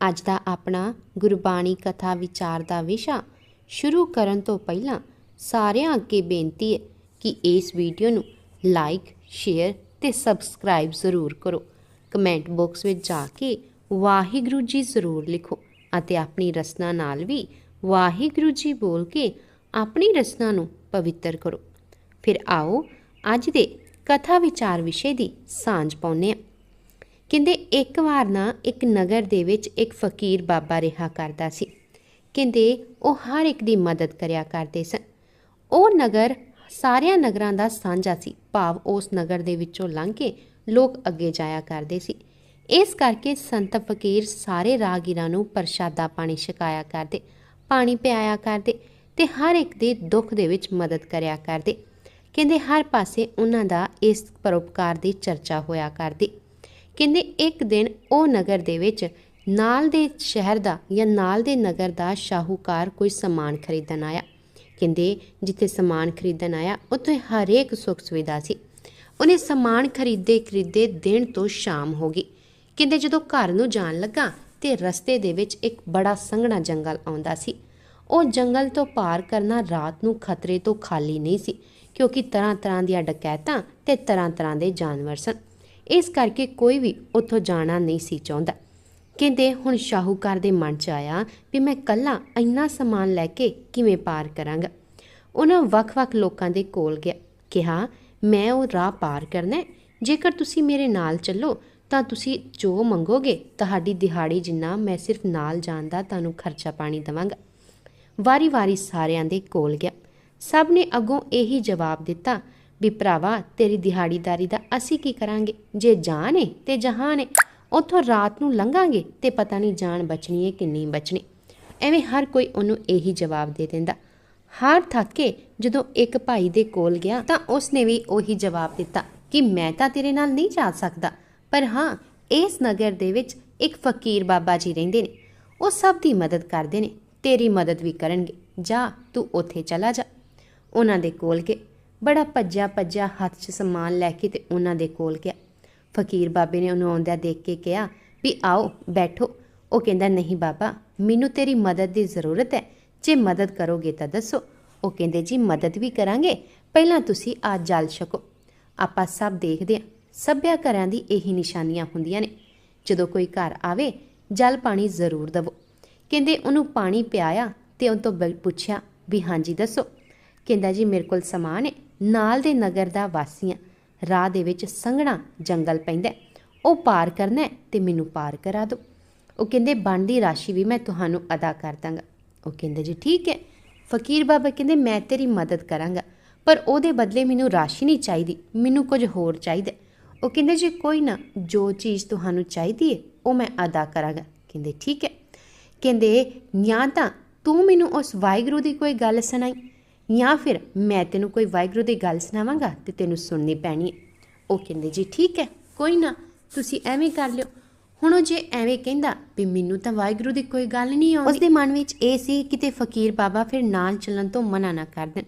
ਅੱਜ ਦਾ ਆਪਣਾ ਗੁਰਬਾਣੀ ਕਥਾ ਵਿਚਾਰ ਦਾ ਵਿਸ਼ਾ ਸ਼ੁਰੂ ਕਰਨ ਤੋਂ ਪਹਿਲਾਂ ਸਾਰਿਆਂ ਅੱਗੇ ਬੇਨਤੀ ਹੈ ਕਿ ਇਸ ਵੀਡੀਓ ਨੂੰ ਲਾਈਕ, ਸ਼ੇਅਰ ਤੇ ਸਬਸਕ੍ਰਾਈਬ ਜ਼ਰੂਰ ਕਰੋ। ਕਮੈਂਟ ਬਾਕਸ ਵਿੱਚ ਜਾ ਕੇ ਵਾਹਿਗੁਰੂ ਜੀ ਜ਼ਰੂਰ ਲਿਖੋ ਅਤੇ ਆਪਣੀ ਰਸਨਾ ਨਾਲ ਵੀ ਵਾਹਿਗੁਰੂ ਜੀ ਬੋਲ ਕੇ ਆਪਣੀ ਰਸਨਾ ਨੂੰ ਪਵਿੱਤਰ ਕਰੋ। ਫਿਰ ਆਓ ਅੱਜ ਦੇ ਕਥਾ ਵਿਚਾਰ ਵਿਸ਼ੇ ਦੀ ਸਾਂਝ ਪਾਉਂਦੇ ਹਾਂ। ਕਹਿੰਦੇ ਇੱਕ ਵਾਰ ਨਾ ਇੱਕ ਨਗਰ ਦੇ ਵਿੱਚ ਇੱਕ ਫਕੀਰ ਬਾਬਾ ਰਿਹਾ ਕਰਦਾ ਸੀ। ਕਹਿੰਦੇ ਉਹ ਹਰ ਇੱਕ ਦੀ ਮਦਦ ਕਰਿਆ ਕਰਦੇ ਸਨ। ਉਹ ਨਗਰ ਸਾਰਿਆਂ ਨਗਰਾਂ ਦਾ ਸਾਂਝਾ ਸੀ। ਭਾਵ ਉਸ ਨਗਰ ਦੇ ਵਿੱਚੋਂ ਲੰਘ ਕੇ ਲੋਕ ਅੱਗੇ ਜਾਇਆ ਕਰਦੇ ਸੀ। ਇਸ ਕਰਕੇ ਸੰਤ ਫਕੀਰ ਸਾਰੇ ਰਾਹਗੀਰਾਂ ਨੂੰ ਪ੍ਰਸ਼ਾਦਾ ਪਾਣੀ ਛਕਾਇਆ ਕਰਦੇ, ਪਾਣੀ ਪਿਆਇਆ ਕਰਦੇ ਤੇ ਹਰ ਇੱਕ ਦੇ ਦੁੱਖ ਦੇ ਵਿੱਚ ਮਦਦ ਕਰਿਆ ਕਰਦੇ। ਕਹਿੰਦੇ ਹਰ ਪਾਸੇ ਉਹਨਾਂ ਦਾ ਇਸ ਪਰਉਪਕਾਰ ਦੀ ਚਰਚਾ ਹੋਇਆ ਕਰਦੀ। ਕਹਿੰਦੇ ਇੱਕ ਦਿਨ ਉਹ ਨਗਰ ਦੇ ਵਿੱਚ ਨਾਲ ਦੇ ਸ਼ਹਿਰ ਦਾ ਜਾਂ ਨਾਲ ਦੇ ਨਗਰ ਦਾ ਸ਼ਾਹੂਕਾਰ ਕੋਈ ਸਮਾਨ ਖਰੀਦਣ ਆਇਆ। ਕਹਿੰਦੇ ਜਿੱਥੇ ਸਮਾਨ ਖਰੀਦਣ ਆਇਆ, ਉੱਥੇ ਹਰੇਕ ਸੁੱਖ ਸੁਵਿਧਾ ਸੀ। ਉਹਨੇ ਸਮਾਨ ਖਰੀਦੇ ਖਰੀਦੇ ਦਿਨ ਤੋਂ ਸ਼ਾਮ ਹੋ ਗਈ। ਕਹਿੰਦੇ ਜਦੋਂ ਘਰ ਨੂੰ ਜਾਣ ਲੱਗਾ ਤੇ ਰਸਤੇ ਦੇ ਵਿੱਚ ਇੱਕ ਬੜਾ ਸੰਘਣਾ ਜੰਗਲ ਆਉਂਦਾ ਸੀ। ਉਹ ਜੰਗਲ ਤੋਂ ਪਾਰ ਕਰਨਾ ਰਾਤ ਨੂੰ ਖਤਰੇ ਤੋਂ ਖਾਲੀ ਨਹੀਂ ਸੀ, ਕਿਉਂਕਿ ਤਰ੍ਹਾਂ ਤਰ੍ਹਾਂ ਦੀਆਂ ਡਕੈਤਾਂ ਤੇ ਤਰ੍ਹਾਂ ਤਰ੍ਹਾਂ ਦੇ ਜਾਨਵਰ ਸਨ। ਇਸ ਕਰਕੇ ਕੋਈ ਵੀ ਉੱਥੋਂ ਜਾਣਾ ਨਹੀਂ ਸੀ ਚਾਹੁੰਦਾ। ਕਹਿੰਦੇ ਹੁਣ ਸ਼ਾਹੂਕਾਰ ਦੇ ਮਨ 'ਚ ਆਇਆ ਵੀ ਮੈਂ ਕੱਲਾ ਇੰਨਾ ਸਮਾਨ ਲੈ ਕੇ ਕਿਵੇਂ ਪਾਰ ਕਰਾਂਗਾ। ਉਹਨਾਂ ਵੱਖ-ਵੱਖ ਲੋਕਾਂ ਦੇ ਕੋਲ ਗਿਆ। ਕਿਹਾ, ਮੈਂ ਉਹ ਰਾਹ ਪਾਰ ਕਰਨਾ ਜੇਕਰ ਤੁਸੀਂ ਮੇਰੇ ਨਾਲ ਚੱਲੋ, ਤਾਂ ਤੁਸੀਂ ਜੋ ਮੰਗੋਗੇ, ਤੁਹਾਡੀ ਦਿਹਾੜੀ ਜਿੰਨਾ ਮੈਂ ਸਿਰਫ ਨਾਲ ਜਾਣ ਦਾ ਤੁਹਾਨੂੰ ਖਰਚਾ ਪਾਣੀ ਦਵਾਂਗਾ। ਵਾਰੀ-ਵਾਰੀ ਸਾਰਿਆਂ ਦੇ ਕੋਲ ਗਿਆ। ਸਭ ਨੇ ਅੱਗੋਂ ਇਹੀ ਜਵਾਬ ਦਿੱਤਾ ਵੀ ਭਰਾਵਾ, ਤੇਰੀ ਦਿਹਾੜੀਦਾਰੀ ਦਾ ਅਸੀਂ ਕੀ ਕਰਾਂਗੇ? ਜੇ ਜਾਨ ਏ ਤੇ ਜਹਾਨ ਏ, ਉੱਥੋਂ ਰਾਤ ਨੂੰ ਲੰਘਾਂਗੇ ਤੇ ਪਤਾ ਨਹੀਂ ਜਾਨ ਬਚਣੀ ਏ ਨਹੀਂ ਬਚਣੀ। ਐਵੇਂ ਹਰ ਕੋਈ ਉਹਨੂੰ ਇਹੀ ਜਵਾਬ ਦੇ ਦਿੰਦਾ। ਹਾਰ ਥੱਕ ਕੇ ਜਦੋਂ ਇੱਕ ਭਾਈ ਦੇ ਕੋਲ ਗਿਆ ਤਾਂ ਉਸਨੇ ਵੀ ਉਹੀ ਜਵਾਬ ਦਿੱਤਾ ਕਿ ਮੈਂ ਤਾਂ ਤੇਰੇ ਨਾਲ ਨਹੀਂ ਜਾ ਸਕਦਾ। ਪਰ ਹਾਂ, ਇਸ ਨਗਰ ਦੇ ਵਿੱਚ ਇੱਕ ਫਕੀਰ ਬਾਬਾ ਜੀ ਰਹਿੰਦੇ ਨੇ। ਉਹ ਸਭ ਦੀ ਮਦਦ ਕਰਦੇ ਨੇ। ਤੇਰੀ ਮਦਦ ਵੀ ਕਰਨਗੇ। ਜਾ, ਤੂੰ ਉੱਥੇ ਚਲਾ ਜਾ। ਉਹਨਾਂ ਦੇ ਕੋਲ ਕੇ ਬੜਾ ਭੱਜਿਆ ਭੱਜਿਆ ਹੱਥ 'ਚ ਸਮਾਨ ਲੈ ਕੇ ਤੇ ਉਹਨਾਂ ਦੇ ਕੋਲ ਗਿਆ। ਫਕੀਰ ਬਾਬੇ ਨੇ ਉਹਨੂੰ ਆਉਂਦਿਆਂ ਦੇਖ ਕੇ ਕਿਹਾ, ਵੀ ਆਓ, ਬੈਠੋ। ਉਹ ਕਹਿੰਦਾ, ਨਹੀਂ ਬਾਬਾ, ਮੈਨੂੰ ਤੇਰੀ ਮਦਦ ਦੀ ਜ਼ਰੂਰਤ ਹੈ। ਜੇ ਮਦਦ ਕਰੋਗੇ ਤਾਂ ਦੱਸੋ। ਉਹ ਕਹਿੰਦੇ, ਜੀ, ਮਦਦ ਵੀ ਕਰਾਂਗੇ। ਪਹਿਲਾਂ ਤੁਸੀਂ ਆ ਜਲ ਛਕੋ। ਆਪਾਂ ਸਭ ਦੇਖਦੇ ਹਾਂ। ਸੱਭਿਆ ਘਰਾਂ ਦੀ ਇਹੀ ਨਿਸ਼ਾਨੀਆਂ ਹੁੰਦੀਆਂ ਨੇ। ਜਦੋਂ ਕੋਈ ਘਰ ਆਵੇ, ਜਲ ਪਾਣੀ ਜ਼ਰੂਰ ਦਵੋ। ਕਹਿੰਦੇ, ਉਹਨੂੰ ਪਾਣੀ ਪਿਆਇਆ ਤੇ ਉਹ ਤੋਂ ਬ- ਪੁੱਛਿਆ, ਵੀ ਹਾਂਜੀ, ਦੱਸੋ। ਕਹਿੰਦਾ, ਜੀ, ਮੇਰੇ ਕੋਲ ਸਮਾਨ ਹੈ। ਨਾਲ ਦੇ ਨਗਰ ਦਾ ਵਾਸੀਆਂ ਰਾਹ ਦੇ ਵਿੱਚ ਸੰਘਣਾ ਜੰਗਲ ਪੈਂਦਾ ਉਹ ਪਾਰ ਕਰਨਾ ਹੈ ਤੇ ਮੈਨੂੰ ਪਾਰ ਕਰਾ ਦਿਓ। ਉਹ ਕਹਿੰਦੇ, ਬਣਦੀ ਰਾਸ਼ੀ ਵੀ ਮੈਂ ਤੁਹਾਨੂੰ ਅਦਾ ਕਰ ਦਾਂਗਾ। ਉਹ ਕਹਿੰਦੇ, ਜੀ ਠੀਕ ਹੈ। ਫਕੀਰ ਬਾਬਾ ਕਹਿੰਦੇ, ਮੈਂ ਤੇਰੀ ਮਦਦ ਕਰਾਂਗਾ, ਪਰ ਉਹਦੇ ਬਦਲੇ ਮੈਨੂੰ ਰਾਸ਼ੀ ਨਹੀਂ ਚਾਹੀਦੀ, ਮੈਨੂੰ ਕੁਝ ਹੋਰ ਚਾਹੀਦਾ ਉਹ ਕਹਿੰਦੇ, ਜੀ ਕੋਈ ਨਾ, ਜੋ ਚੀਜ਼ ਤੁਹਾਨੂੰ ਚਾਹੀਦੀ ਹੈ, ਉਹ ਮੈਂ ਅਦਾ ਕਰਾਂਗਾ। ਕਹਿੰਦੇ, ਠੀਕ ਹੈ। ਕਹਿੰਦੇ ਜਾਂ ਤਾਂ ਤੂੰ ਮੈਨੂੰ ਉਸ ਵਾਹਿਗੁਰੂ ਦੀ ਕੋਈ ਗੱਲ ਸੁਣਾਈ? ਜਾਂ ਫਿਰ ਮੈਂ ਤੈਨੂੰ ਕੋਈ ਵਾਹਿਗੁਰੂ ਦੀ ਗੱਲ ਸੁਣਾਵਾਂਗਾ ਤੇ ਤੈਨੂੰ ਸੁਣਨੀ ਪੈਣੀ ਹੈ। ਉਹ ਕਹਿੰਦੇ, ਜੀ, ਠੀਕ ਹੈ, ਕੋਈ ਨਾ, ਤੁਸੀਂ ਐਵੇਂ ਕਰ ਲਿਓ। ਹੁਣ ਉਹ ਜੇ ਐਵੇਂ ਕਹਿੰਦਾ ਵੀ ਮੈਨੂੰ ਤਾਂ ਵਾਹਿਗੁਰੂ ਦੀ ਕੋਈ ਗੱਲ ਨਹੀਂ ਆਉਂਦੀ। ਉਸਦੇ ਮਨ ਵਿੱਚ ਇਹ ਸੀ ਕਿਤੇ ਫਕੀਰ ਬਾਬਾ ਫਿਰ ਨਾਲ ਚੱਲਣ ਤੋਂ ਮਨਾ ਨਾ ਕਰ ਦੇਣ।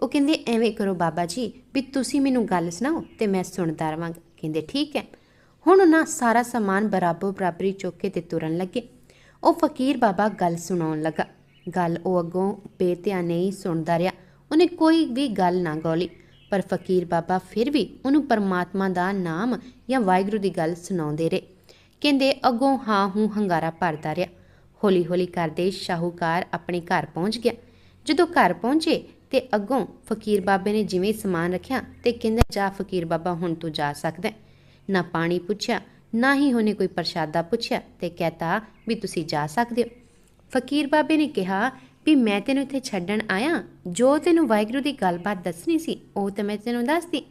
ਉਹ ਕਹਿੰਦੇ, ਐਵੇਂ ਕਰੋ ਬਾਬਾ ਜੀ, ਵੀ ਤੁਸੀਂ ਮੈਨੂੰ ਗੱਲ ਸੁਣਾਓ ਤੇ ਮੈਂ ਸੁਣਦਾ ਰਵਾਂਗਾ। ਕਹਿੰਦੇ, ਠੀਕ ਹੈ। ਹੁਣ ਉਹਨਾਂ ਸਾਰਾ ਸਮਾਨ ਬਰਾਬਰ ਬਰਾਬਰੀ ਚੁੱਕ ਕੇ ਤੇ ਤੁਰਨ ਲੱਗੇ। ਉਹ ਫਕੀਰ ਬਾਬਾ ਗੱਲ ਸੁਣਾਉਣ ਲੱਗਾ। ਗੱਲ ਉਹ ਅੱਗੋਂ ਬੇਧਿਆਨ ਨਹੀਂ ਸੁਣਦਾ ਰਿਹਾ। ਉਹਨੇ ਕੋਈ ਵੀ ਗੱਲ ਨਾ ਗੋਲੀ, ਪਰ ਫਕੀਰ ਬਾਬਾ ਫਿਰ ਵੀ ਉਹਨੂੰ ਪਰਮਾਤਮਾ ਦਾ ਨਾਮ ਜਾਂ ਵਾਹਿਗੁਰੂ ਦੀ ਗੱਲ ਸੁਣਾਉਂਦੇ ਰਹੇ। ਕਹਿੰਦੇ, ਅੱਗੋਂ ਹਾਂ, ਹੂੰ, ਹੰਗਾਰਾ ਭਰਦਾ ਰਿਹਾ। ਹੌਲੀ ਹੌਲੀ ਕਰਦੇ ਸ਼ਾਹੂਕਾਰ ਆਪਣੇ ਘਰ ਪਹੁੰਚ ਗਿਆ। ਜਦੋਂ ਘਰ ਪਹੁੰਚੇ ਤੇ ਅੱਗੋਂ ਫਕੀਰ ਬਾਬੇ ਨੇ ਜਿਵੇਂ ਸਮਾਨ ਰੱਖਿਆ ਤੇ ਕਹਿੰਦਾ, ਜਾ ਫਕੀਰ ਬਾਬਾ, ਹੁਣ ਤੂੰ ਜਾ ਸਕਦਾ ਨਾ ਪਾਣੀ ਪੁੱਛਿਆ, ਨਾ ਹੀ ਉਹਨੇ ਕੋਈ ਪ੍ਰਸ਼ਾਦਾ ਪੁੱਛਿਆ ਤੇ ਕਹਤਾ ਵੀ ਤੁਸੀਂ ਜਾ ਸਕਦੇ ਹੋ। ਫਕੀਰ ਬਾਬੇ ਨੇ ਕਿਹਾ ਵੀ ਮੈਂ ਤੈਨੂੰ ਇੱਥੇ ਛੱਡਣ ਆਇਆ, ਜੋ ਤੈਨੂੰ ਵਾਹਿਗੁਰੂ ਦੀ ਗੱਲਬਾਤ ਦੱਸਣੀ ਸੀ, ਉਹ ਤਾਂ ਮੈਂ ਤੈਨੂੰ ਦੱਸਦੀ।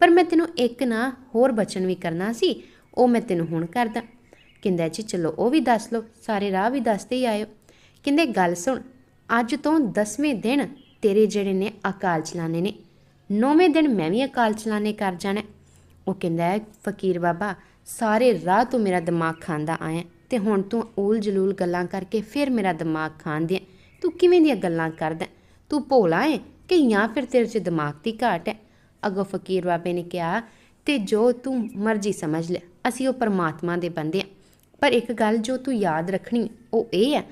ਪਰ ਮੈਂ ਤੈਨੂੰ ਇੱਕ ਨਾ ਹੋਰ ਬਚਨ ਵੀ ਕਰਨਾ ਸੀ, ਉਹ ਮੈਂ ਤੈਨੂੰ ਹੁਣ ਕਰਦਾ। ਕਹਿੰਦਾ, ਜੀ ਚਲੋ, ਉਹ ਵੀ ਦੱਸ ਲਓ, ਸਾਰੇ ਰਾਹ ਵੀ ਦੱਸਦੇ ਹੀ ਆਇਓ। ਕਹਿੰਦੇ, ਗੱਲ ਸੁਣ, ਅੱਜ ਤੋਂ 10ਵੇਂ ਦਿਨ ਤੇਰੇ ਜਿਹੜੇ ਨੇ ਅਕਾਲ ਚਲਾਣੇ ਨੇ 9ਵੇਂ ਦਿਨ ਮੈਂ ਵੀ ਅਕਾਲ ਚਲਾਣੇ ਕਰ ਜਾਣਾ ਉਹ ਕਹਿੰਦਾ, ਫਕੀਰ ਬਾਬਾ, ਸਾਰੇ ਰਾਹ ਤੋਂ ਮੇਰਾ ਦਿਮਾਗ ਖਾਂਦਾ ਆਇਆ ਤੇ ਹੁਣ ਤੂੰ ਊਲ ਜਲੂਲ ਗੱਲਾਂ ਕਰਕੇ ਫਿਰ ਮੇਰਾ ਦਿਮਾਗ ਖਾਂਦੇ ਤੂੰ ਕਿਵੇਂ ਦੀਆਂ ਗੱਲਾਂ ਕਰਦਾ ਤੂੰ ਭੋਲਾ ਹੈ ਕਿ ਜਾਂ ਫਿਰ ਤੇਰੇ 'ਚ ਦਿਮਾਗ ਦੀ ਘਾਟ ਹੈ ਅਗੋ ਫਕੀਰ ਬਾਬੇ ਨੇ ਕਿਹਾ, ਤੇ ਜੋ ਤੂੰ ਮਰਜ਼ੀ ਸਮਝ ਲੈ, ਅਸੀਂ ਉਹ ਪਰਮਾਤਮਾ ਦੇ ਬੰਦੇ ਹਾਂ ਪਰ ਇੱਕ ਗੱਲ ਜੋ ਤੂੰ ਯਾਦ ਰੱਖਣੀ, ਉਹ ਇਹ ਹੈ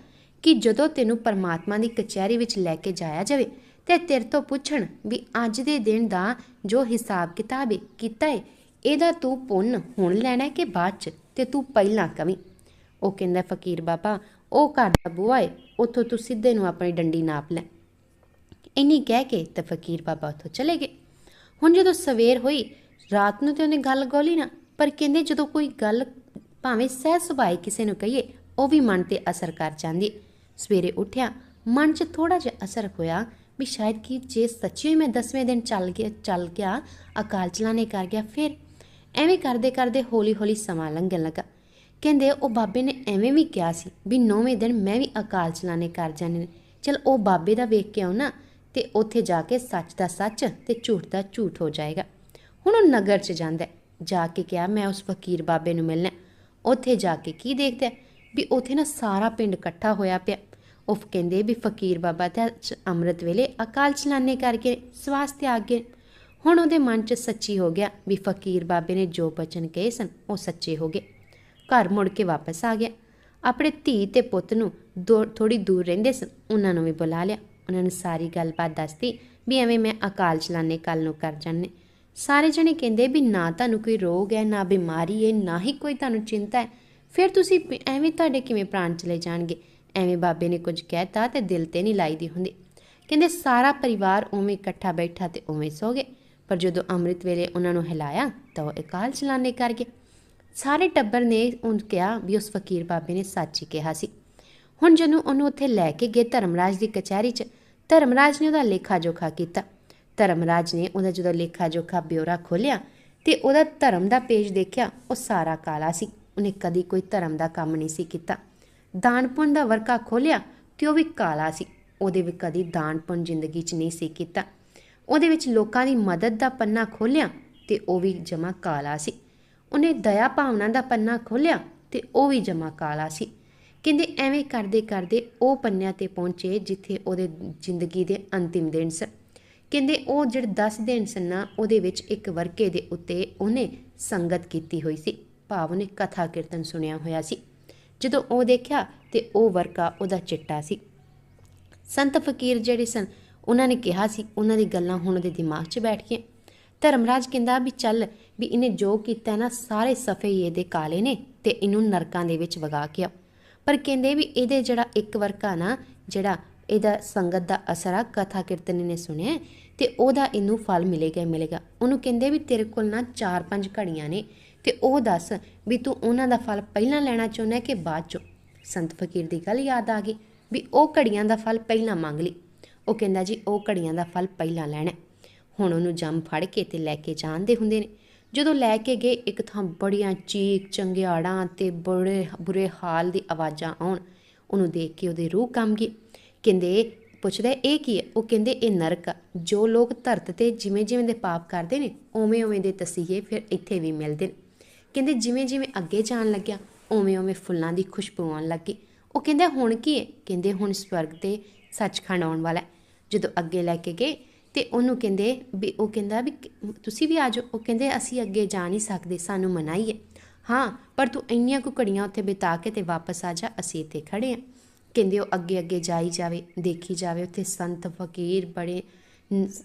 ਕਿ ਜਦੋਂ ਤੈਨੂੰ ਪਰਮਾਤਮਾ ਦੀ ਕਚਹਿਰੀ ਵਿੱਚ ਲੈ ਕੇ ਜਾਇਆ ਜਾਵੇ ਤੇ ਤੇਰੇ ਤੋਂ ਪੁੱਛਣ ਵੀ ਅੱਜ ਦੇ ਦਿਨ ਦਾ ਜੋ ਹਿਸਾਬ ਕਿਤਾਬ ਹੈ ਕੀਤਾ ਹੈ ਇਹਦਾ ਤੂੰ ਪੁੰਨ ਹੁਣ ਲੈਣਾ ਕਿ ਬਾਅਦ ਚ ਤੇ ਤੂੰ ਪਹਿਲਾਂ ਕਵੀ। ਉਹ ਕਹਿੰਦਾ, ਫਕੀਰ ਬਾਬਾ, ਉਹ ਘਰ ਦਾ ਬੂਹਾ ਏ, ਉੱਥੋਂ ਤੂੰ ਸਿੱਧੇ ਨੂੰ ਆਪਣੀ ਡੰਡੀ ਨਾਪ ਲੈ। ਇੰਨੀ ਕਹਿ ਕੇ ਤਾਂ ਫਕੀਰ ਬਾਬਾ ਉੱਥੋਂ ਚਲੇ ਗਏ। ਹੁਣ ਜਦੋਂ ਸਵੇਰ ਹੋਈ, ਰਾਤ ਨੂੰ ਤੇ ਉਹਨੇ ਗੱਲ ਗੋਲੀ ਨਾ, ਪਰ ਕਹਿੰਦੇ ਜਦੋਂ ਕੋਈ ਗੱਲ ਭਾਵੇਂ ਸਹਿ ਸੁਭਾਏ ਕਿਸੇ ਨੂੰ ਕਹੀਏ, ਉਹ ਵੀ ਮਨ ਤੇ ਅਸਰ ਕਰ ਜਾਂਦੀ। ਸਵੇਰੇ ਉੱਠਿਆ, ਮਨ 'ਚ ਥੋੜਾ ਜਿਹਾ ਅਸਰ ਹੋਇਆ ਵੀ ਸ਼ਾਇਦ ਕਿ ਜੇ ਸੱਚੀ ਮੈਂ 10ਵੇਂ ਦਿਨ ਚੱਲ ਗਿਆ ਚੱਲ ਗਿਆ, ਅਕਾਲ ਚਲਾਣੇ ਕਰ ਗਿਆ, ਫਿਰ ਐਵੇਂ ਕਰਦੇ ਕਰਦੇ ਹੌਲੀ ਹੌਲੀ ਸਮਾਂ ਲੰਘਣ ਲੱਗਾ। ਕਹਿੰਦੇ ਉਹ ਬਾਬੇ ਨੇ ਐਵੇਂ ਵੀ ਕਿਹਾ ਸੀ ਵੀ ਨੌਵੇਂ ਦਿਨ ਮੈਂ ਵੀ ਅਕਾਲ ਚਲਾਣੇ ਕਰ ਜਾਣੇ ਨੇ ਚਲ ਉਹ ਬਾਬੇ ਦਾ ਵੇਖ ਕੇ ਆਉ ਨਾ ਤੇ ਉੱਥੇ ਜਾ ਕੇ ਸੱਚ ਦਾ ਸੱਚ ਤੇ ਝੂਠ ਦਾ ਝੂਠ ਹੋ ਜਾਏਗਾ। ਹੁਣ ਉਹ ਨਗਰ 'ਚ ਜਾਂਦਾ ਜਾ ਕੇ ਕਿਹਾ, ਮੈਂ ਉਸ ਫਕੀਰ ਬਾਬੇ ਨੂੰ ਮਿਲਣਾ ਉੱਥੇ ਜਾ ਕੇ ਕੀ ਦੇਖਦਾ ਵੀ ਉੱਥੇ ਨਾ ਸਾਰਾ ਪਿੰਡ ਇਕੱਠਾ ਹੋਇਆ ਪਿਆ। ਉਹ ਕਹਿੰਦੇ ਵੀ ਫਕੀਰ ਬਾਬਾ ਤੇ ਅੱਜ ਅੰਮ੍ਰਿਤ ਵੇਲੇ ਅਕਾਲ ਚਲਾਣੇ ਕਰਕੇ ਸਵਾਸ ਤੇ ਆ ਗਏ। ਹੁਣ ਉਹਦੇ ਮਨ 'ਚ ਸੱਚੀ ਹੋ ਗਿਆ ਵੀ ਫਕੀਰ ਬਾਬੇ ਨੇ ਜੋ ਬਚਨ ਕਹੇ ਸਨ, ਉਹ ਸੱਚੇ ਹੋ ਗਏ। ਘਰ ਮੁੜ ਕੇ ਵਾਪਸ ਆ ਗਿਆ। ਆਪਣੇ ਧੀ ਤੇ ਪੁੱਤ ਨੂੰ ਥੋੜੀ ਦੂਰ ਰਹਿੰਦੇ ਸਨ। ਉਹਨਾਂ ਨੂੰ ਵੀ ਬੁਲਾ ਲਿਆ। ਉਹਨਾਂ ਨੂੰ ਸਾਰੀ ਗੱਲਬਾਤ ਦੱਸਤੀ ਵੀ ਐਵੇਂ ਮੈਂ ਅਕਾਲ ਚਲਾਣੇ ਕੱਲ ਨੂੰ ਕਰ ਜਾਣੇ ਸਾਰੇ ਜਣੇ ਕਹਿੰਦੇ ਵੀ ਨਾ ਤੁਹਾਨੂੰ ਕੋਈ ਰੋਗ ਹੈ, ਨਾ ਬਿਮਾਰੀ ਹੈ, ਨਾ ਹੀ ਕੋਈ ਤੁਹਾਨੂੰ ਚਿੰਤਾ ਹੈ। ਫਿਰ ਤੁਸੀਂ ਐਵੇਂ ਤੁਹਾਡੇ ਕਿਵੇਂ ਪ੍ਰਾਣ ਚਲੇ ਜਾਣਗੇ? ਐਵੇਂ ਬਾਬੇ ਨੇ ਕੁਝ ਕਹਿਤਾ ਤੇ ਦਿਲ ਤੇ ਨਹੀਂ ਲਾਈਦੀ ਹੁੰਦੀ। ਕਹਿੰਦੇ ਸਾਰਾ ਪਰਿਵਾਰ ਉਵੇਂ ਇਕੱਠਾ ਬੈਠਾ ਤੇ ਉਵੇਂ ਸੋ ਗਏ ਪਰ ਜਦੋਂ ਅੰਮ੍ਰਿਤ ਵੇਲੇ ਉਹਨਾਂ ਨੂੰ ਹਿਲਾਇਆ ਤਾਂ ਉਹ ਅਕਾਲ ਚਲਾਣੇ ਕਰ ਗਏ ਸਾਰੇ ਟੱਬਰ ਨੇ ਉਹਨੂੰ ਕਿਹਾ ਵੀ ਉਸ ਫਕੀਰ ਬਾਬੇ ਨੇ ਸੱਚ ਹੀ ਕਿਹਾ ਸੀ। ਹੁਣ ਜਦੋਂ ਉਹਨੂੰ ਉੱਥੇ ਲੈ ਕੇ ਗਏ ਧਰਮਰਾਜ ਦੀ ਕਚਹਿਰੀ 'ਚ, ਧਰਮਰਾਜ ਨੇ ਉਹਦਾ ਲੇਖਾ ਜੋਖਾ ਕੀਤਾ। ਧਰਮਰਾਜ ਨੇ ਉਹਦਾ ਜਦੋਂ ਲੇਖਾ ਜੋਖਾ ਬਿਉਰਾ ਖੋਲਿਆ ਤੇ ਉਹਦਾ ਧਰਮ ਦਾ ਪੇਜ ਦੇਖਿਆ, ਉਹ ਸਾਰਾ ਕਾਲਾ ਸੀ। ਉਹਨੇ ਕਦੀ ਕੋਈ ਧਰਮ ਦਾ ਕੰਮ ਨਹੀਂ ਸੀ ਕੀਤਾ। ਦਾਨ ਪੁੰਨ ਦਾ ਵਰਕਾ ਖੋਲਿਆ ਤੇ ਉਹ ਵੀ ਕਾਲਾ ਸੀ। ਉਹਦੇ ਵੀ ਕਦੀ ਦਾਨ ਪੁੰਨ ਜ਼ਿੰਦਗੀ 'ਚ ਨਹੀਂ ਸੀ ਕੀਤਾ। ਉਹਦੇ ਵਿੱਚ ਲੋਕਾਂ ਦੀ ਮਦਦ ਦਾ ਪੰਨਾ ਖੋਲਿਆ ਤੇ ਉਹ ਵੀ ਜਮਾ ਕਾਲਾ ਸੀ। ਉਹਨੇ ਦਇਆ ਭਾਵਨਾ ਦਾ ਪੰਨਾ ਖੋਲ੍ਹਿਆ ਤੇ ਉਹ ਵੀ ਜਮਾ ਕਾਲਾ ਸੀ। ਕਹਿੰਦੇ ਐਵੇਂ ਕਰਦੇ ਕਰਦੇ ਉਹ ਪੰਨਿਆਂ ਤੇ ਪਹੁੰਚੇ ਜਿੱਥੇ ਉਹਦੇ ਜ਼ਿੰਦਗੀ ਦੇ ਅੰਤਿਮ ਦਿਨ ਸਨ। ਕਹਿੰਦੇ ਉਹ ਜਿਹੜੇ 10 ਦਿਨ ਸਨ ਨਾ, ਉਹਦੇ ਵਿੱਚ ਇੱਕ ਵਰਕੇ ਦੇ ਉੱਤੇ ਉਹਨੇ ਸੰਗਤ ਕੀਤੀ ਹੋਈ ਸੀ। ਭਾਵ ਉਹਨੇ ਕਥਾ ਕੀਰਤਨ ਸੁਣਿਆ ਹੋਇਆ ਸੀ। ਜਦੋਂ ਉਹ ਦੇਖਿਆ ਤੇ ਉਹ ਵਰਕਾ ਉਹਦਾ ਚਿੱਟਾ ਸੀ। ਸੰਤ ਫਕੀਰ ਜਿਹੜੇ ਸਨ, ਉਹਨਾਂ ਨੇ ਕਿਹਾ ਸੀ, ਉਹਨਾਂ ਦੀ ਗੱਲਾਂ ਹੁਣ ਉਹਦੇ ਦਿਮਾਗ 'ਚ ਬੈਠ ਗਈਆਂ। ਧਰਮਰਾਜ ਕਹਿੰਦਾ ਵੀ ਚੱਲ ਵੀ ਇਹਨੇ ਜੋ ਕੀਤਾ ਨਾ, ਸਾਰੇ ਸਫੇ ਹੀ ਇਹਦੇ ਕਾਲੇ ਨੇ ਤੇ ਇਹਨੂੰ ਨਰਕਾਂ ਦੇ ਵਿੱਚ ਵਗਾ ਕੇ ਆ। ਪਰ ਕਹਿੰਦੇ ਵੀ ਇਹਦੇ ਜਿਹੜਾ ਇੱਕ ਵਰਕਾ ਨਾ, ਜਿਹੜਾ ਇਹਦਾ ਸੰਗਤ ਦਾ ਅਸਰ ਆ, ਕਥਾ ਕੀਰਤਨ ਨੇ ਸੁਣਿਆ, ਤੇ ਉਹਦਾ ਇਹਨੂੰ ਫਲ ਮਿਲੇਗਾ ਹੀ ਮਿਲੇਗਾ ਉਹਨੂੰ ਕਹਿੰਦੇ ਵੀ ਤੇਰੇ ਕੋਲ ਨਾ 4-5 ਘੜੀਆਂ ਨੇ, ਤੇ ਉਹ ਦੱਸ ਵੀ ਤੂੰ ਉਹਨਾਂ ਦਾ ਫਲ ਪਹਿਲਾਂ ਲੈਣਾ ਚਾਹੁੰਦਾ ਕਿ ਬਾਅਦ ਚੋਂ? ਸੰਤ ਫਕੀਰ ਦੀ ਗੱਲ ਯਾਦ ਆ ਗਈ ਵੀ ਉਹ ਘੜੀਆਂ ਦਾ ਫਲ ਪਹਿਲਾਂ ਮੰਗ ਲਈ। ਉਹ ਕਹਿੰਦਾ ਜੀ, ਉਹ ਘੜੀਆਂ ਦਾ ਫਲ ਪਹਿਲਾਂ ਲੈਣਾ ਹੁਣ ਉਹਨੂੰ ਜੰਮ ਫੜ ਕੇ ਤੇ ਲੈ ਕੇ ਜਾਂਦੇ ਹੁੰਦੇ ਨੇ। ਜਦੋਂ ਲੈ ਕੇ ਗਏ, ਇੱਕ ਥਾਂ ਬੜੀਆਂ ਚੀਕ ਚੰਗਿਆੜਾਂ ਤੇ ਬੜੇ ਬੁਰੇ ਹਾਲ ਦੀ ਆਵਾਜ਼ਾਂ ਆਉਣ। ਉਹਨੂੰ ਦੇਖ ਕੇ ਉਹਦੇ ਰੂਹ ਕੰਬ ਗਈ। ਕਹਿੰਦੇ, ਪੁੱਛਦਾ, ਇਹ ਕੀ ਹੈ? ਉਹ ਕਹਿੰਦੇ, ਇਹ ਨਰਕ ਆ। ਜੋ ਲੋਕ ਧਰਤ ਤੇ ਜਿਵੇਂ ਜਿਵੇਂ ਦੇ ਪਾਪ ਕਰਦੇ ਨੇ ਉਵੇਂ ਉਵੇਂ ਦੇ ਤਸੀਹੇ ਫਿਰ ਇੱਥੇ ਵੀ ਮਿਲਦੇ ਨੇ। ਕਹਿੰਦੇ ਜਿਵੇਂ ਜਿਵੇਂ ਅੱਗੇ ਜਾਣ ਲੱਗਿਆ ਉਵੇਂ ਉਵੇਂ ਫੁੱਲਾਂ ਦੀ ਖੁਸ਼ਬੂ ਆਉਣ ਲੱਗੀ। ਉਹ ਕਹਿੰਦੇ, ਹੁਣ ਕੀ ਹੈ? ਕਹਿੰਦੇ, ਹੁਣ ਸਵਰਗ ਤੇ ਸੱਚਖੰਡ ਆਉਣ ਵਾਲਾ ਜਦੋਂ ਅੱਗੇ ਲੈ ਕੇ ਗਏ ਤੇ ਉਹਨੂੰ ਕਹਿੰਦੇ ਵੀ, ਉਹ ਕਹਿੰਦਾ ਵੀ ਤੁਸੀਂ ਵੀ ਆ ਜਾਓ। ਉਹ ਕਹਿੰਦੇ, ਅਸੀਂ ਅੱਗੇ ਜਾ ਨਹੀਂ ਸਕਦੇ, ਸਾਨੂੰ ਮਨਾਈ ਹੈ ਹਾਂ। ਪਰ ਤੂੰ ਇੰਨੀਆਂ ਕੁ ਘੜੀਆਂ ਉੱਥੇ ਬਿਤਾ ਕੇ ਤੇ ਵਾਪਸ ਆ ਜਾ, ਅਸੀਂ ਇੱਥੇ ਖੜੇ ਆ ਕਹਿੰਦੇ, ਉਹ ਅੱਗੇ ਅੱਗੇ ਜਾਈ ਜਾਵੇ, ਦੇਖੀ ਜਾਵੇ, ਉੱਥੇ ਸੰਤ ਫਕੀਰ ਬੜੇ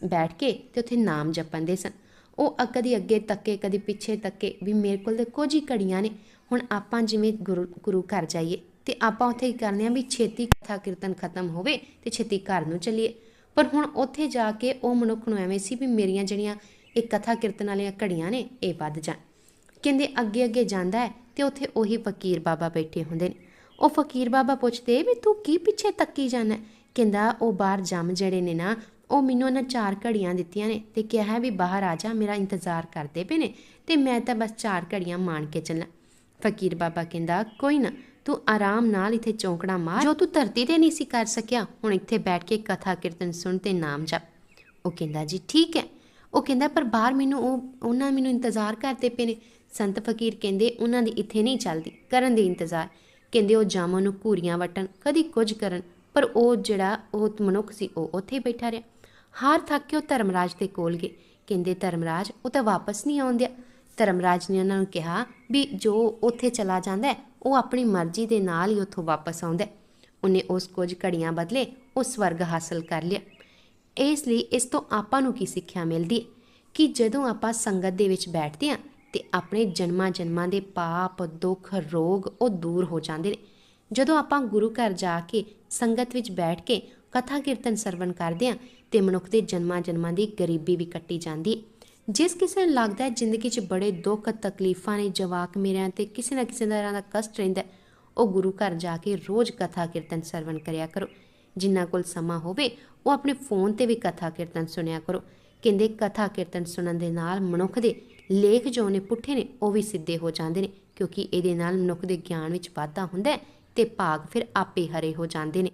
ਬੈਠ ਕੇ ਤੇ ਉੱਥੇ ਨਾਮ ਜਪਣ ਦੇ ਸਨ। ਉਹ ਅ- ਕਦੀ ਅੱਗੇ ਤੱਕੇ, ਕਦੀ ਪਿੱਛੇ ਤੱਕੇ ਵੀ ਮੇਰੇ ਕੋਲ ਤੇ ਕੁਝ ਹੀ ਘੜੀਆਂ ਨੇ। ਹੁਣ ਆਪਾਂ ਜਿਵੇਂ ਗੁਰੂ ਗੁਰੂ ਘਰ ਜਾਈਏ ਤੇ ਆਪਾਂ ਉੱਥੇ ਕੀ ਕਰਨੇ ਆ ਵੀ ਛੇਤੀ ਕਥਾ ਕੀਰਤਨ ਖਤਮ ਹੋਵੇ ਤੇ ਛੇਤੀ ਘਰ ਨੂੰ ਚੱਲੀਏ। ਪਰ ਹੁਣ ਉੱਥੇ ਜਾ ਕੇ ਉਹ ਮਨੁੱਖ ਨੂੰ ਐਵੇਂ ਸੀ ਵੀ ਮੇਰੀਆਂ ਜਿਹੜੀਆਂ ਇਹ ਕਥਾ ਕੀਰਤਨ ਵਾਲੀਆਂ ਘੜੀਆਂ ਨੇ, ਇਹ ਵੱਧ ਜਾਣ। ਕਹਿੰਦੇ ਅੱਗੇ ਅੱਗੇ ਜਾਂਦਾ ਹੈ ਤੇ ਉੱਥੇ ਉਹੀ ਫਕੀਰ ਬਾਬਾ ਬੈਠੇ ਹੁੰਦੇ ਨੇ। ਉਹ ਫਕੀਰ ਬਾਬਾ ਪੁੱਛਦੇ, ਵੀ ਤੂੰ ਕੀ ਪਿੱਛੇ ਤੱਕੀ ਜਾਣਾ ਕਹਿੰਦਾ, ਉਹ ਬਾਹਰ ਜੰਮ ਜਿਹੜੇ ਨੇ ਨਾ, ਉਹ ਮੈਨੂੰ ਉਹਨਾਂ ਚਾਰ ਘੜੀਆਂ ਦਿੱਤੀਆਂ ਨੇ ਤੇ ਕਿਹਾ ਵੀ ਬਾਹਰ ਆ ਜਾ, ਮੇਰਾ ਇੰਤਜ਼ਾਰ ਕਰਦੇ ਪਏ ਨੇ ਤੇ ਮੈਂ ਤਾਂ ਬਸ ਚਾਰ ਘੜੀਆਂ ਮਾਣ ਕੇ ਚੱਲਾਂ। ਫਕੀਰ ਬਾਬਾ ਕਹਿੰਦਾ, ਕੋਈ ਨਾ ਤੂੰ ਆਰਾਮ ਨਾਲ ਇੱਥੇ ਚੌਂਕੜਾ ਮਾਰ। ਜੋ ਤੂੰ ਧਰਤੀ ਤੇ ਨਹੀਂ ਸੀ ਕਰ ਸਕਿਆ, ਹੁਣ ਇੱਥੇ ਬੈਠ ਕੇ ਕਥਾ ਕੀਰਤਨ ਸੁਣ ਤੇ ਨਾਮ ਜਪ। ਉਹ ਕਹਿੰਦਾ, ਜੀ, ਠੀਕ ਹੈ। ਉਹ ਕਹਿੰਦਾ, ਪਰ ਬਾਹਰ ਮੈਨੂੰ ਉਹ, ਉਹਨਾਂ ਮੈਨੂੰ ਇੰਤਜ਼ਾਰ ਕਰਦੇ ਪਏ ਨੇ। ਸੰਤ ਫਕੀਰ ਕਹਿੰਦੇ, ਉਹਨਾਂ ਦੀ ਇੱਥੇ ਨਹੀਂ ਚੱਲਦੀ, ਕਰਨ ਦੇ ਇੰਤਜ਼ਾਰ। ਕਹਿੰਦੇ, ਉਹ ਜਾਮਨ ਨੂੰ ਘੂਰੀਆਂ ਵਟਣ, ਕਦੀ ਕੁਝ ਕਰਨ, ਪਰ ਉਹ ਜਿਹੜਾ ਉਹ ਮਨੁੱਖ ਸੀ, ਉਹ ਉੱਥੇ ਬੈਠਾ ਰਿਹਾ। ਹਾਰ ਥੱਕ ਕੇ ਉਹ ਧਰਮਰਾਜ ਦੇ ਕੋਲ ਗਏ। ਕਹਿੰਦੇ, ਧਰਮਰਾਜ, ਉਹ ਤਾਂ ਵਾਪਸ ਨਹੀਂ ਆਉਂਦਿਆ। ਧਰਮਰਾਜ ਨੇ ਉਹਨਾਂ ਨੂੰ ਕਿਹਾ ਵੀ ਜੋ ਉੱਥੇ ਚਲਾ ਜਾਂਦਾ ਉਹ ਆਪਣੀ ਮਰਜ਼ੀ ਦੇ ਨਾਲ ਹੀ ਉੱਥੋਂ ਵਾਪਸ ਆਉਂਦਾ ਉਹਨੇ ਉਸ ਕੁਝ ਘੜੀਆਂ ਬਦਲੇ ਉਹ ਸਵਰਗ ਹਾਸਲ ਕਰ ਲਿਆ। ਇਸ ਲਈ ਇਸ ਤੋਂ ਆਪਾਂ ਨੂੰ ਕੀ ਸਿੱਖਿਆ ਮਿਲਦੀ ਹੈ? ਕਿ ਜਦੋਂ ਆਪਾਂ ਸੰਗਤ ਦੇ ਵਿੱਚ ਬੈਠਦੇ ਹਾਂ ਤੇ ਆਪਣੇ ਜਨਮਾਂ ਜਨਮਾਂ ਦੇ ਪਾਪ, ਦੁੱਖ, ਰੋਗ ਉਹ ਦੂਰ ਹੋ ਜਾਂਦੇ ਨੇ। ਜਦੋਂ ਆਪਾਂ ਗੁਰੂ ਘਰ ਜਾ ਕੇ ਸੰਗਤ ਵਿੱਚ ਬੈਠ ਕੇ ਕਥਾ ਕੀਰਤਨ ਸਰਵਣ ਕਰਦੇ ਹਾਂ ਤੇ ਮਨੁੱਖ ਦੇ ਜਨਮਾਂ ਜਨਮਾਂ ਦੀ ਗਰੀਬੀ ਵੀ ਕੱਟੀ ਜਾਂਦੀ ਹੈ। ਜਿਸ ਕਿਸੇ ਨੂੰ ਲੱਗਦਾ ਹੈ ਜ਼ਿੰਦਗੀ 'ਚ ਬੜੇ ਦੁੱਖ, ਤਕਲੀਫਾਂ ਨੇ ਜਵਾਕ ਮੇਰਿਆਂ ਤੇ ਕਿਸੇ ਨਾ ਕਿਸੇ ਤਰ੍ਹਾਂ ਦਾ ਕਸ਼ਟ ਰਹਿੰਦਾ ਉਹ ਗੁਰੂ ਘਰ ਜਾ ਕੇ ਰੋਜ਼ ਕਥਾ ਕੀਰਤਨ ਸਰਵਣ ਕਰਿਆ ਕਰੋ। ਜਿਨ੍ਹਾਂ ਕੋਲ ਸਮਾਂ ਹੋਵੇ, ਉਹ ਆਪਣੇ ਫੋਨ ਤੇ ਵੀ ਕਥਾ ਕੀਰਤਨ ਸੁਣਿਆ ਕਰੋ। ਕਹਿੰਦੇ ਕਥਾ ਕੀਰਤਨ ਸੁਣਨ ਦੇ ਨਾਲ ਮਨੁੱਖ ਦੇ ਲੇਖ ਜੋ ਨੇ ਪੁੱਠੇ ਨੇ, ਉਹ ਵੀ ਸਿੱਧੇ ਹੋ ਜਾਂਦੇ ਨੇ, ਕਿਉਂਕਿ ਇਹਦੇ ਨਾਲ ਮਨੁੱਖ ਦੇ ਗਿਆਨ ਵਿੱਚ ਵਾਧਾ ਹੁੰਦਾ ਹੈ ਤੇ ਭਾਗ ਫਿਰ ਆਪੇ ਹਰੇ ਹੋ ਜਾਂਦੇ ਨੇ।